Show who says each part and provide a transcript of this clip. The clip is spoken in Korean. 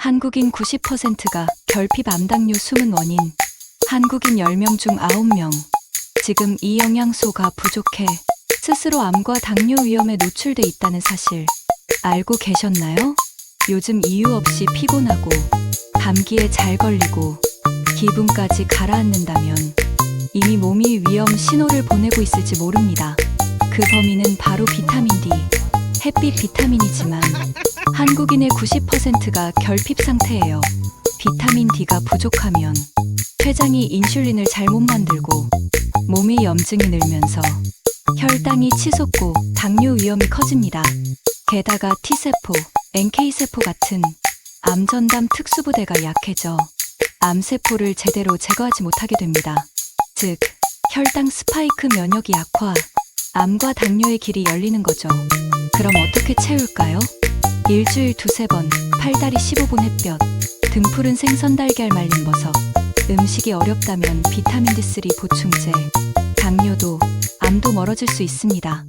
Speaker 1: 한국인 90%가 결핍 암당뇨 숨은 원인. 한국인 10명 중 9명. 지금 이 영양소가 부족해 스스로 암과 당뇨 위험에 노출돼 있다는 사실 알고 계셨나요? 요즘 이유 없이 피곤하고 감기에 잘 걸리고 기분까지 가라앉는다면 이미 몸이 위험 신호를 보내고 있을지 모릅니다. 그 범인은 바로 비타민 D. 햇빛 비타민이지만 한국인의 90%가 결핍 상태예요. 비타민 D가 부족하면 췌장이 인슐린을 잘못 만들고 몸의 염증이 늘면서 혈당이 치솟고 당뇨 위험이 커집니다. 게다가 T세포, NK세포 같은 암전담 특수부대가 약해져 암세포를 제대로 제거하지 못하게 됩니다. 즉, 혈당 스파이크 면역이 약화, 암과 당뇨의 길이 열리는 거죠. 그럼 어떻게 채울까요? 일주일 두세 번, 팔다리 15분 햇볕, 등푸른 생선 달걀 말린 버섯, 음식이 어렵다면 비타민 D3 보충제, 당뇨도, 암도 멀어질 수 있습니다.